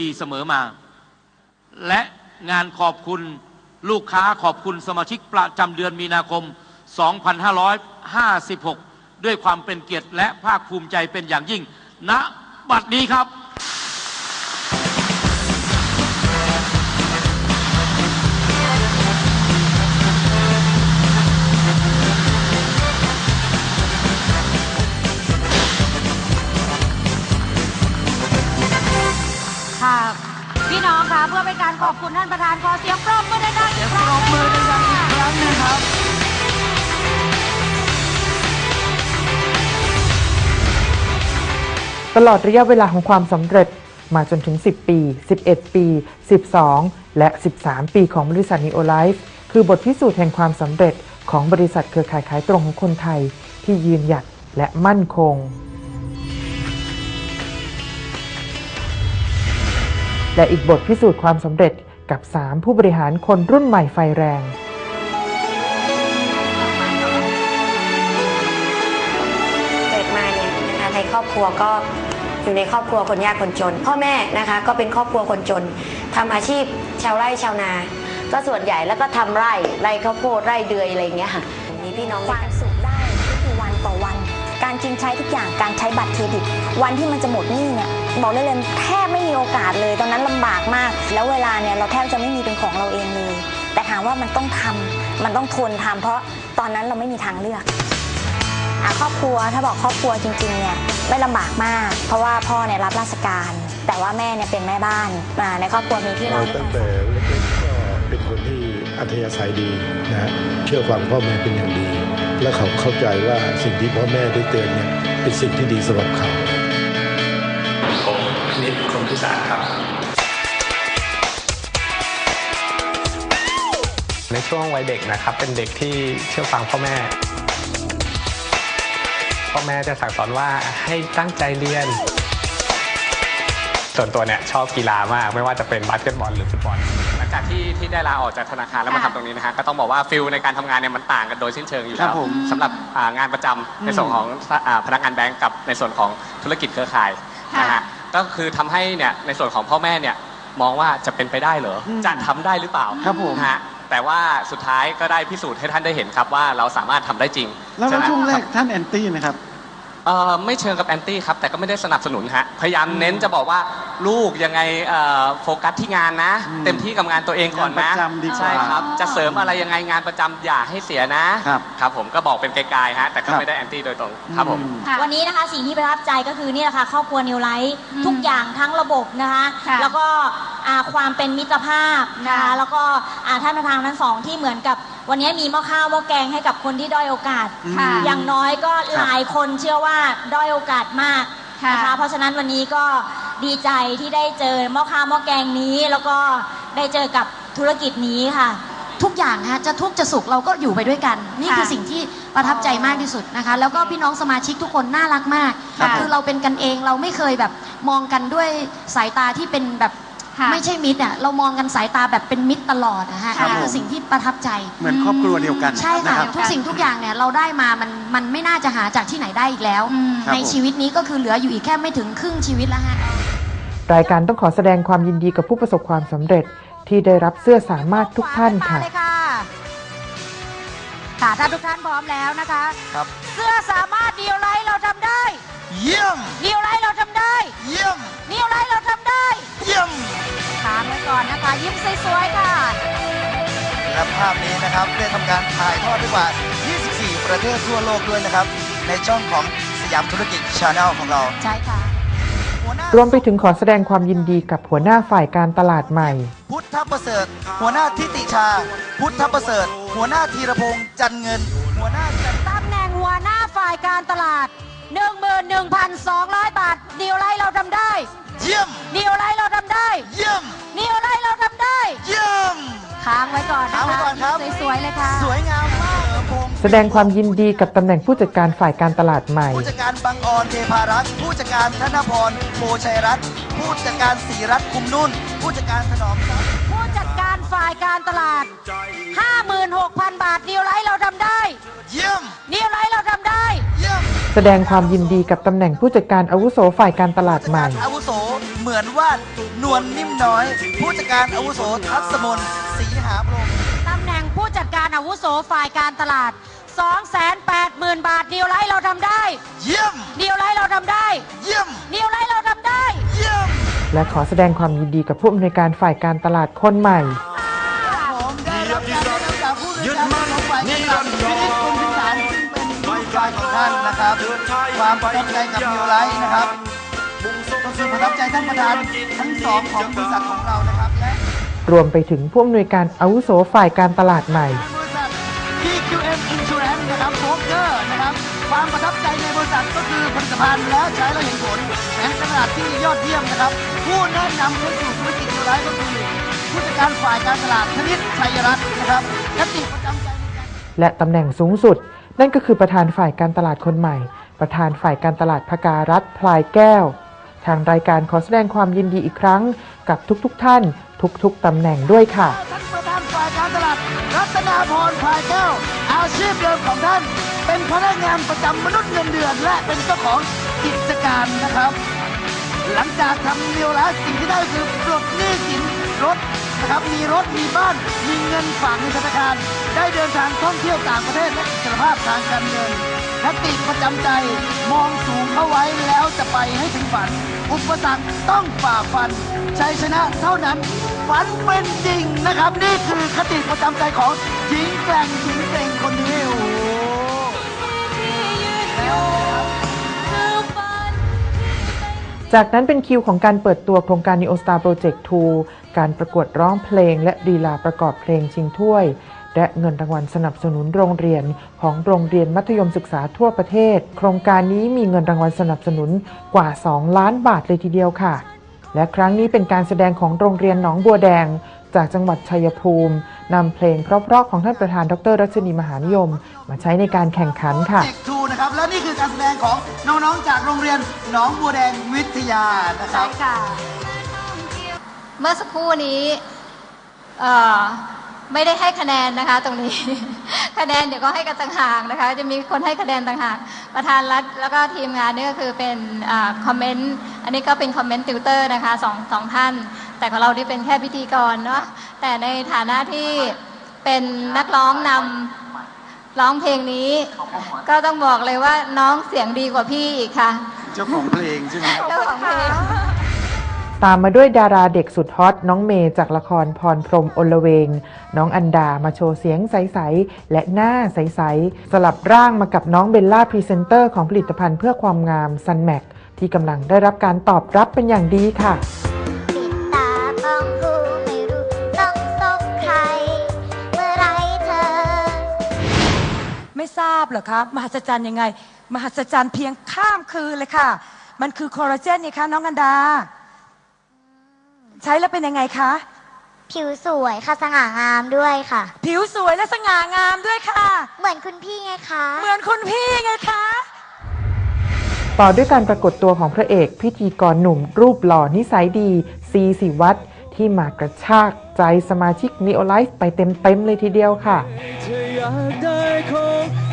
ดีเสมอมา และงานขอบคุณลูกค้าขอบคุณสมาชิกประจำเดือนมีนาคม 2556 ด้วยความเป็นเกียรติและภาคภูมิใจเป็นอย่างยิ่งณบัดนี้ครับ พี่น้องคะเพื่อเป็นการขอบคุณท่านประธานขอเสียงปรบมือดังๆอีกครั้งปรบมือดังๆอีกครั้งหนึงครับ ตลอดระยะเวลาของความสำเร็จมาจนถึง 10 ปี 11 ปี 12 และ 13 ปีของบริษัท Neo Life คือบทพิสูจน์แห่งความสำเร็จของบริษัทเครือข่ายขายตรงของคนไทยที่ยืนหยัดและมั่นคง และอีกบทพิสูจน์ความสำเร็จกับ 3 ผู้บริหารคนรุ่นใหม่ไฟแรง เกิดมาเนี่ยนะคะในครอบครัวก็อยู่ในครอบครัวคนยากคนจน พ่อแม่นะคะก็เป็นครอบครัวคนจนทำอาชีพชาวไร่ชาวนา ก็ส่วนใหญ่แล้วก็ทำไร่ไร่ข้าวโพดไร่เดือยอะไรอย่างเงี้ยค่ะมีพี่น้องความสุ การกินใช้ทุกอย่างการใช้บัตรเครดิต วันที่มันจะหมดหนี้เนี่ยบอกได้เลยแทบไม่มีโอกาสเลยตอนนั้นลำบากมาก แล้วเวลาเนี่ยเราแทบจะไม่มีเป็นของเราเองเลย แต่ถามว่ามันต้องทำมันต้องทนทำเพราะตอนนั้นเราไม่มีทางเลือกครอบครัวถ้าบอกครอบครัวจริงๆเนี่ยไม่ลำบากมาก เพราะว่าพ่อเนี่ยรับราชการ แต่ว่าแม่เนี่ยเป็นแม่บ้านในครอบครัวมีพี่น้เราองตั้งแต่ เป็นคนที่อัธยาศัยดีนะเชื่อฟังพ่อแม่เป็นอย่างดี และเขาเข้าใจว่าสิ่งที่พ่อแม่ได้เตือนเนี่ยเป็นสิ่งที่ดีสำหรับเขาผมนิดคมพิสารครับ ในช่วงวัยเด็กนะครับ เป็นเด็กที่เชื่อฟังพ่อแม่ พ่อแม่จะสั่งสอนว่าให้ตั้งใจเรียน ส่วนตัวเนี่ยชอบกีฬามาก ไม่ว่าจะเป็นบาสเกตบอลหรือฟุตบอล งจากที่ที่ได้ลาออกจากธนาคารแล้วมาทำตรงนี้นะฮะก็ต้องบอกว่าฟิลในการทำงานเนี่ยมันต่างกันโดยสิ้นเชิงอยู่ครัแล้บวผม สำหรับอ่างานประจำในส่วนของอ่าพนักงานแบงก์กับในส่วนของธุรกิจเครือข่ายนะฮะก็คือทำให้เนี่ยในส่วนของพ่อแม่เนี่ยมองว่าจะเป็นไปได้เหรออมจะทำได้หรือเปล่าครับผม นะฮะแต่ว่าสุดท้ายก็ได้พิสูจน์ให้ท่านได้เห็นครับว่าเราสามารถทำได้จริงแล้วฉะนั้นช่วงแรกท่านแอนตี้ไหมครับ เอ่อไม่เชิงกับแอนตี้ครับแต่ก็ไม่ได้สนับสนุนฮะพยายามเน้นจะบอกว่า ลูกยังไงเอ่อโฟกัสที่งานนะ อืมเต็มที่กับงานตัวเองก่อนนะงานประจำดีกว่าใช่ครับ จะเสริมอะไรยังไงงานประจำอย่าให้เสียนะครับครับผมก็บอกเป็นไกลๆฮะแต่ก็ครับ ไม่ได้แอนตี้โดยตรงครับผม อืวันนี้นะคะสิ่งที่ประทับใจก็คือนี่แหละค่ะครอบครัวนิวไลท์ทุกอย่างทั้งระบบนะคะ ค่ะแล้วก็อ่าความเป็นมิตรภาพนะคะ ค่ะ แล้วก็อ่าท่านประธานทั้งสองที่เหมือนกับ วันนี้มีหม้อข้าวหม้อแกงให้กับคนที่ด้อยโอกาส ค่ะ อย่างน้อยก็หลายคนเชื่อว่าด้อยโอกาสมากค่ะนะคะ เพราะฉะนั้นวันนี้ก็ ดีใจที่ได้เจอหม้อข้าวหม้อแกงนี้ แล้วก็ได้เจอกับธุรกิจนี้ค่ะ ทุกอย่างนะคะจะทุกข์จะสุขเราก็อยู่ไปด้วยกัน นี่ค่ะคือสิ่งที่ประทับใจมากที่สุดนะคะ แล้วก็พี่น้องสมาชิกทุกคนน่ารักมากค่ะคือเราเป็นกันเองเราไม่เคยแบบมองกันด้วยสายตาที่เป็นแบบค่ะไม่ใช่มิตรอะเรามองกันสายตาแบบเป็นมิตรตลอดนะฮะค่ะนี่คือสิ่งที่ประทับใจ เหมือนครอบครัวเดียวกันใช่นะค่ะครับ ทุกสิ่งทุกอย่างเนี่ยเราได้มามันมันไม่น่าจะหาจากที่ไหนได้อีกแล้วอืมครับในผม ชีวิตนี้ก็คือเหลืออยู่อีกแค่ไม่ถึงครึ่งชีวิตแล้วฮะ รายการต้องขอแสดงความยินดีกับผู้ประสบความสำเร็จที่ได้รับเสื้อสามารถทุกท่านค่ะมเลยค่ะค่ะถ้าทุกท่านพร้อมแล้วนะคะ ครับ เสื้อสามารถเดียวไลท์เราทำได้เยี่ยมเดียวไลท์เราทำได้เยี่ยมเดียวไลท์เราทำได้เยี่ยมค้างไว้ก่อนนะคะ ยิ้มสวยๆค่ะ และภาพนี้นะครับได้ทำการถ่ายทอดด้วยกว่า 24 ประเทศทั่วโลกด้วยนะครับ ในช่องของสยามธุรกิจชาแนลของเรา ใช่ค่ะหัวหน้า รวมไปถึงขอแสดงความยินดีกับหัวหน้าฝ่ายการตลาดใหม่ พุทธประเสริฐ หัวหน้าทิติชา พุทธประเสริฐ หัวหน้าธีรพงษ์จันเงิน หัวหน้าจันตำแหน่งหัวหน้าฝ่ายการตลาด 11,200 บาทเดียวไลท์เราทำได้ เยี่ยมเดียวไลท์เราทำได้เยี่ยมเดียวไลท์เราทำได้ เยี่ยมค้างไว้ก่อนนะค้างไว้คะก่อนครับยิ้มสวยๆเลยค่ะ สวยงามมากพงษ์ แสดงความยินดีกับตำแหน่งผู้จัดการฝ่ายการตลาดใหม่ ผู้จัดการบางออนเทพารักษ์ผู้จัดการธนพรโพชัยรัตน์ผู้จัดการศรีรัตน์คุมนุ่น ผู้จัดการถนอมทรัพย์ผู้จัดการฝ่ายการตลาด 56,000 บาทเดียวไลท์เราทำได้ เยี่ยมเดียวไลท์เราทำได้ เยี่ยมแสดงความยินดีกับตำแหน่งผู้จัดการอาวุโสฝ่ายการตลาดใหม่ อาวุโสเหมือนว่านนวลนิ่มน้อย ผู้จัดการอาวุโสทัศมนารอาวุโสฝ่ายการตลาด 280,000 บาทดีลไลท์เราทำได้ เยี่ยมดีลไลท์เราทำได้ เยี่ยมดีลไลท์เราทำได้ เยี่ยม และขอแสดงความยินดีกับผู้อำนวยการฝ่ายการตลาดคนใหม่ ผมได้รับการแนะนำจากผู้บริการของฝ่ายการตลาดพินิจกรมพิสารซึ่งเป็นผู้ฝ่ายของท่านนะครับ ความประทับใจกับนิวไลท์นะครับก็คือประทับใจท่านประธานทั้งสองของบริษัทของเรานะครับและรวมไปถึงผู้อำนวยการอาวุโสฝ่ายการตลาดใหม่ คือผลิตภัณฑ์และใช้แล้วเห็นผลแผนตลาดที่ยอดเยี่ยมนะครับ ผู้แนะนำเข้าสู่ธุรกิจนิวไลท์ก็คือผู้จัดการฝ่ายการตลาดธนิตชัยรัตน์นะครับคติประจำใจในการและตำแหน่งสูงสุด นั่นก็คือประธานฝ่ายการตลาดคนใหม่ ประธานฝ่ายการตลาดพการัฐพลายแก้ว ทางรายการขอแสดงความยินดีอีกครั้ง กับทุกๆทท่าน ทุกๆตำแหน่งด้วยค่ะ ท่านประธานฝ่ายการตลาดรัตนาพรพายแก้ว อาชีพเดิมของท่าน เป็นพนักงานประจำมนุษย์เงินเดือน และเป็นเจ้าของกิจการนะครับ หลังจากทำเดียวแล้วสิ่งที่ได้คือปลดหนี้สินรถนะครับ มีรถมีบ้าน มีเงินฝากในธนาคาร ได้เดินทางท่องเที่ยวต่างประเทศและอิสรภาพทางการเงินคติประจำใจมองสูงเข้าไว้แล้วจะไปให้ถึงฝัน อุปสรรคต้องฝ่าฟันชัยชนะเท่านั้น ฝันเป็นจริงนะครับ นี่คือคติประจำใจของหญิงแกร่งหญิงเก่งคนนี้ จากนั้นเป็นคิวของการเปิดตัวโครงการ Neo Star Project 2 การประกวดร้องเพลงและดีลาประกอบเพลงชิงถ้วย และเงินรางวัลสนับสนุนโรงเรียนของโรงเรียนมัธยมศึกษาทั่วประเทศ โครงการนี้มีเงินรางวัลสนับสนุนกว่า 2 ล้านบาทเลยทีเดียวค่ะ และครั้งนี้เป็นการแสดงของโรงเรียนหนองบัวแดง จากจังหวัดชัยภูมินำเพลงเพราะๆของท่านประธานดรรัชนีมหานิยม มาใช้ในการแข่งขันค่ะ นะครับ และนี่คือการแสดงของน้องๆ จากโรงเรียนหนองบัวแดงวิทยานะครับเมื่อสักครู่นี้เอ่อไม่ได้ให้คะแนนนะคะ ตรงนี้ คะแนนเดี๋ยวก็ให้กันต่างหากนะคะ จะมีคนให้คะแนนต่างหากประธานรัฐแล้วก็ทีมงานนี่ก็คือเป็นคอมเมนต์อันนี้ก็เป็นคอมเมนต์ติวเตอร์นะคะสองสองท่าน แต่ของเราที่เป็นแค่พิธีกรเนาะแต่ในฐานะที่เป็นนักร้องนำ ร้องเพลงนี้ ก็ต้องบอกเลยว่าน้องเสียงดีกว่าพี่อีกค่ะ เจ้าของเพลงใช่ไหมครับเจ้าของเพลง ตามมาด้วยดาราเด็กสุดฮอตน้องเมย์จากละครพรพรหมอลเวง น้องอันดามาโชว์เสียงใส ๆ และหน้าใส ๆ สลับร่างมากับน้องเบลล่าพรีเซนเตอร์ของผลิตภัณฑ์เพื่อความงามซันแม c ที่กำลังได้รับการตอบรับเป็นอย่างดีค่ะ ทราบเหรอครับมหัศจรรย์ยังไง มหัศจรรย์เพียงข้ามคืนเลยค่ะ มันคือคอลลาเจนนี่คะน้องกันดา ใช้แล้วเป็นยังไงคะ ผิวสวยค่ะสง่างามด้วยค่ะ ผิวสวยและสง่างามด้วยค่ะ เหมือนคุณพี่ไงคะ เหมือนคุณพี่ไงคะต่อด้วยการปรากฏตัวของพระเอก พิธีกรหนุ่มรูปหล่อนิสัยดี ซีสิวัตรที่มากระชากใจสมาชิก Neo Life ไปเต็มๆเลยทีเดียวค่ะ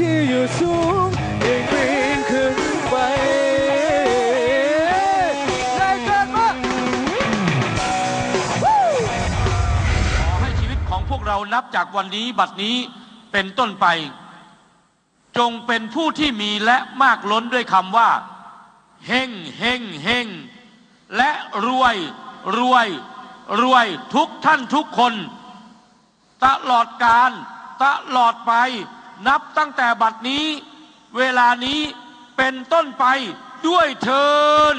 ที่อยู่สูงยิ่งปีนขึ้นไปได้เกิดว่าขอให้ชีวิตของพวกเรานับจากวันนี้บัดนี้เป็นต้นไป จงเป็นผู้ที่มีและมากล้นด้วยคำว่าเฮงเฮงเฮงและรวยรวยรวยทุกท่านทุกคน ตลอดการตลอดไป นับตั้งแต่บัดนี้ เวลานี้เป็นต้นไปด้วยเทิน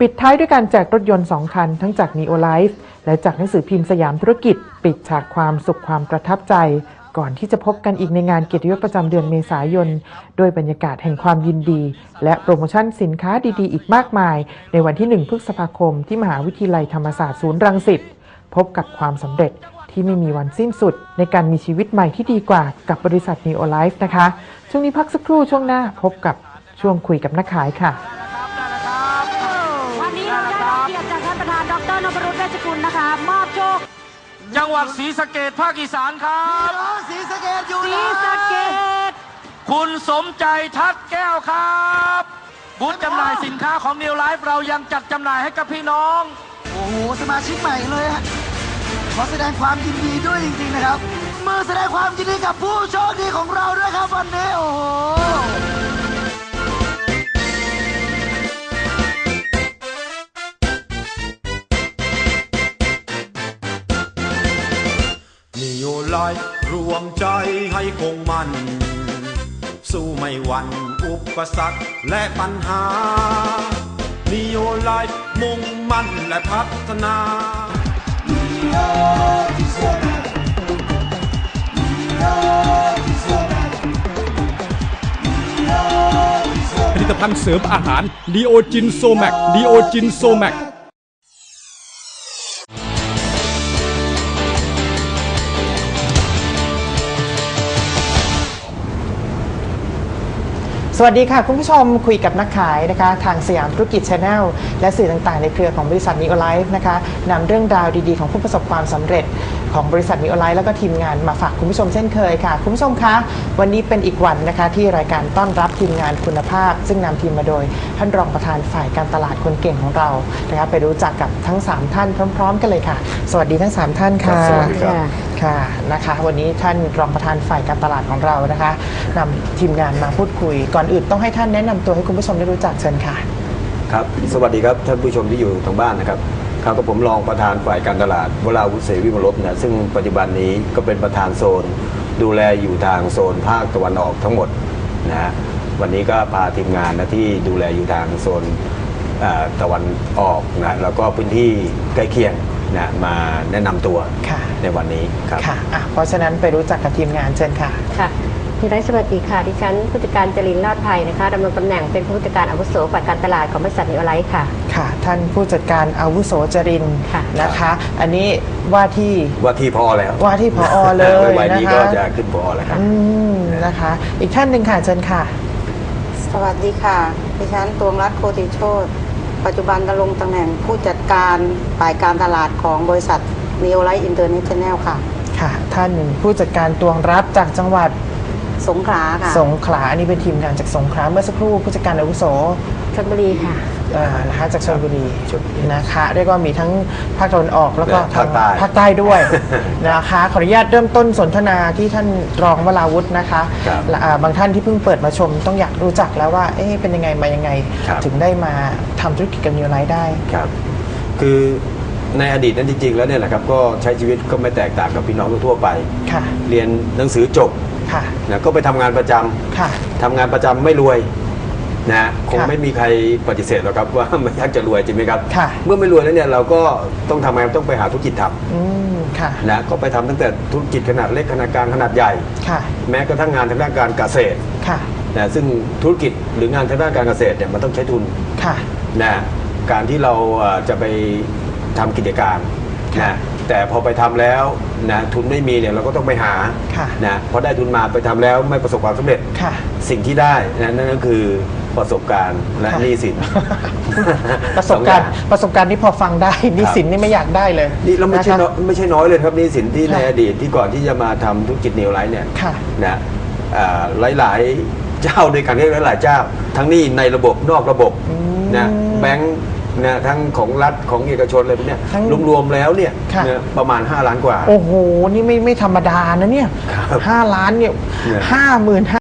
ปิดท้ายด้วยการแจกรถยนต์ 2 คัน ทั้งจาก Neo Life และจากหนังสือพิมพ์สยามธุรกิจ ปิดฉากความสุขความประทับใจ ก่อนที่จะพบกันอีกในงานเกียรติยศประจำเดือนเมษายนด้วยบรรยากาศแห่งความยินดี และโปรโมชั่นสินค้าดีๆ อีกมากมาย ในวันที่ 1 พฤษภาคม ที่มหาวิทยาลัยธรรมศาสตร์ศูนย์รังสิตพบกับความสำเร็จที่ไม่มีวันสิ้นสุด ในการมีชีวิตใหม่ที่ดีกว่ากับบริษัท Neo Life นะคะ ช่วงนี้พักสักครู่ช่วงหน้าพบกับช่วงคุยกับนักขายค่ะ วันนี้เราได้รับเกียรติจากท่านประธานดรนพรุษราชกุลนะคะมอบ จังหวัดศรีสะเกดภาคอีสานครับน้องศรีสะเกดอยู่ศรีนะสะเกดคุณสมใจทัดแก้วครับบูธจำหน่ายสินค้าของนิวไลฟ์เรายังจัดจำหน่ายให้กับพี่น้อง โอ้โห สมาชิกใหม่เลยฮะ ขอแสดงความยินดีด้วยจริงๆนะครับ มือแสดงความยินดีกับผู้โชคดีของเราด้วยครับวันนี้ โอ้โห นิโยรวมใจให้คงมั่น สู้ไม่หวั่นอุปสรรคและปัญหานิโยไลฟ์มุ่งมั่นและพัฒนาผลิตภัณฑ์เสริมอาหารดีโอจินโซแมกดีโอจินโซแมก สวัสดีค่ะ คุณผู้ชมคุยกับนักขายนะคะ ทางสยามธุรกิจชาแนลและสื่อต่างๆ ในเครือของบริษัทนิโอไลฟ์นะคะนำเรื่องราวดีๆ ของผู้ประสบความสำเร็จ ของบริษัทนิโอไลฟ์แล้วก็ทีมงานมาฝากคุณผู้ชมเช่นเคยค่ะ คุณผู้ชมคะวันนี้เป็นอีกวันนะคะที่รายการต้อนรับทีมงานคุณภาพ ซึ่งนำทีมมาโดย ท่านรองประธานฝ่ายการตลาดคนเก่งของเรานะคะไปรู้จักกับทั้ง 3 ท่านพร้อม ๆ กันเลยค่ะ สวัสดีทั้ง 3 ท่านค่ะครับสวัสดีครับค่ะนะคะวันนี้ท่านรองประธานฝ่ายการตลาดของเรานะคะนำทีมงานมาพูดคุย ก่อนอื่นต้องให้ท่านแนะนำตัวให้คุณผู้ชมได้รู้จักเชิญค่ะครับ สวัสดีครับท่านผู้ชมที่อยู่ทางบ้านนะครับ ครับกับผมรองประธานฝ่ายการตลาดวราวุฒิเสวิมลบนะซึ่งปัจจุบันนี้ก็เป็นประธานโซน ดูแลอยู่ทางโซนภาคตะวันออกทั้งหมดนะฮะวันนี้ก็พาทีมงานนะที่ดูแลอยู่ทางโซนเอ่อตะวันออกนะแล้วก็พื้นที่ใกล้เคียงนะมาแนะนำตัวค่ะในวันนี้ครับค่ะอะเพราะฉะนั้นไปรู้จักกับทีมงานเชิญค่ะค่ะ ที่ได้สวัสดีค่ะ ดิฉันผู้จัดการจรินลาดภัยนะคะดำรงตำแหน่งเป็นผู้จัดการอาวุโสฝ่ายการตลาดของบริษัทนิวไลท์ค่ะ ค่ะ ท่านผู้จัดการอาวุโสจรินทร์นะคะ อันนี้ว่าที่ว่าที่พอแล้ว ว่าที่พอเลยวัยนะนี้คะก็จะขึ้นพอแล้วครับอืมนะคะ อีกท่านหนึ่งค่ะเชิญค่ะ สวัสดีค่ะ ดิฉันตวงรัตน์โคติโชตปัจจุบันดำรงตำแหน่งผู้จัดการฝ่ายการตลาดของบริษัท n e o l i ์ e International ค่ะ ค่ะ ท่านผู้จัดการตวงรับจากจังหวัด สงขลาค่ะสงขลาอันนี้เป็นทีมงานจากสงขลาเมื่อสักครู่ผู้จัดการอาวุโสชลบุรีค่ะอ่านะคะจากชลบุรีนะคะเรียกว่ามีทั้งภาคตะวันออกแล้วก็และภาคใต้ ภาคใต้ด้วยนะคะขออนุญาตเริ่มต้นสนทนาที่ท่านรองวราวุฒินะคะครับและอ่าบางท่านที่เพิ่งเปิดมาชม ต้องอยากรู้จักแล้วว่าเอ๊ะเป็นยังไงมายังไง ครับ ถึงได้มาทำธุรกิจกับนิวไลท์ได้ ครับ คือในอดีตนั้นจริงๆ แล้วเนี่ยแหละครับ ก็ใช้ชีวิตก็ไม่แตกต่างกับพี่น้องทั่วๆไป ค่ะ เรียนหนังสือจบ ค่ะนะก็ไปทำงานประจำค่ะ ทำงานประจำไม่รวยนะคงค่ะไม่มีใครปฏิเสธหรอกครับว่าไม่อยากจะรวยจริงไหมครับ ค่ะ เมื่อไม่รวยแล้วเนี่ยเราก็ต้องทำไงต้องไปหาธุรกิจทอืมค่ะำนะก็ไปทำตั้งแต่ธุรกิจขนาดเล็กขนาดกลางขนาดใหญ่ ค่ะแม้กระทั่งงานทางด้านการเกษตรค่ะนะซึ่งธุรกิจหรืองานทางด้านการเกษตรเนี่ยมันต้องใช้ทุน ค่ะ นะการที่เราเอ่อจะไปทำกิจการนะ แต่พอไปทำแล้วนะทุนไม่มีเนี่ยเราก็ต้องไปหาค่ะ นะพอได้ทุนมาไปทำแล้วไม่ประสบความสำเร็จ ค่ะ สิ่งที่ได้นะนั่นก็คือประสบการณ์และค่ะ หนี้สิน ประสบการณ์ประสบการณ์นี่พอฟังได้นิสินนี่ไม่อยากได้เลยนี่เราไม่ใช่นะคะน้อยไม่ใช่น้อยเลยครับหนี้สินที่ค่ะในอดีตที่ก่อนที่จะมาทำธุรกิจเนวไลท์เนี่ยค่ะนะหลายหลายๆ เจ้าด้วยกันเรียกหลายๆเจ้า ทั้งหนี้ในระบบนอกระบบนะแบงค์ นะทั้งของรัฐของเอกชนอะไรพวกเนี้ยทั้งรวมๆแล้วเนี่ยค่ะ นะประมาณ 5 ล้านกว่า โอ้โห นี่ไม่ไม่ธรรมดานะเนี่ยห้าล้านเนี่ยเนี่ย ห้าหมื่นห้า